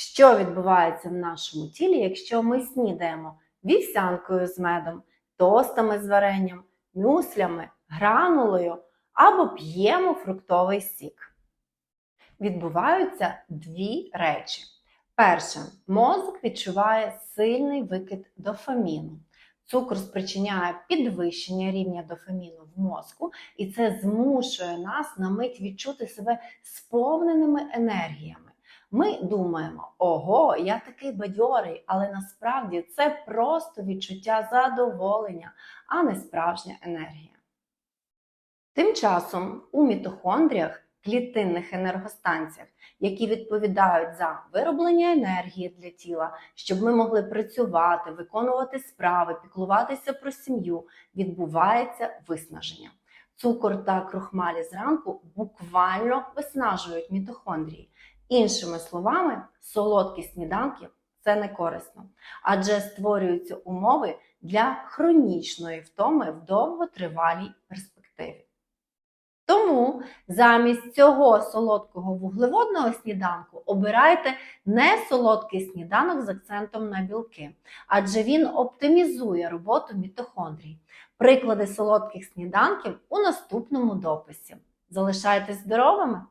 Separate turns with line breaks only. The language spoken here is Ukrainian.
Що відбувається в нашому тілі, якщо ми снідаємо вівсянкою з медом, тостами з варенням, мюслями, гранулою або п'ємо фруктовий сік? Відбуваються дві речі. Перше, мозок відчуває сильний викид дофаміну. Цукор спричиняє підвищення рівня дофаміну в мозку, і це змушує нас на мить відчути себе сповненими енергіями. Ми думаємо, ого, я такий бадьорий, але насправді це просто відчуття задоволення, а не справжня енергія. Тим часом у мітохондріях, клітинних енергостанціях, які відповідають за вироблення енергії для тіла, щоб ми могли працювати, виконувати справи, піклуватися про сім'ю, відбувається виснаження. Цукор та крохмалі зранку буквально виснажують мітохондрії. Іншими словами, солодкі сніданки це не корисно, адже створюються умови для хронічної втоми в довготривалій перспективі. Тому замість цього солодкого вуглеводного сніданку обирайте не солодкий сніданок з акцентом на білки, адже він оптимізує роботу мітохондрій. Приклади солодких сніданків у наступному дописі. Залишайтесь здоровими!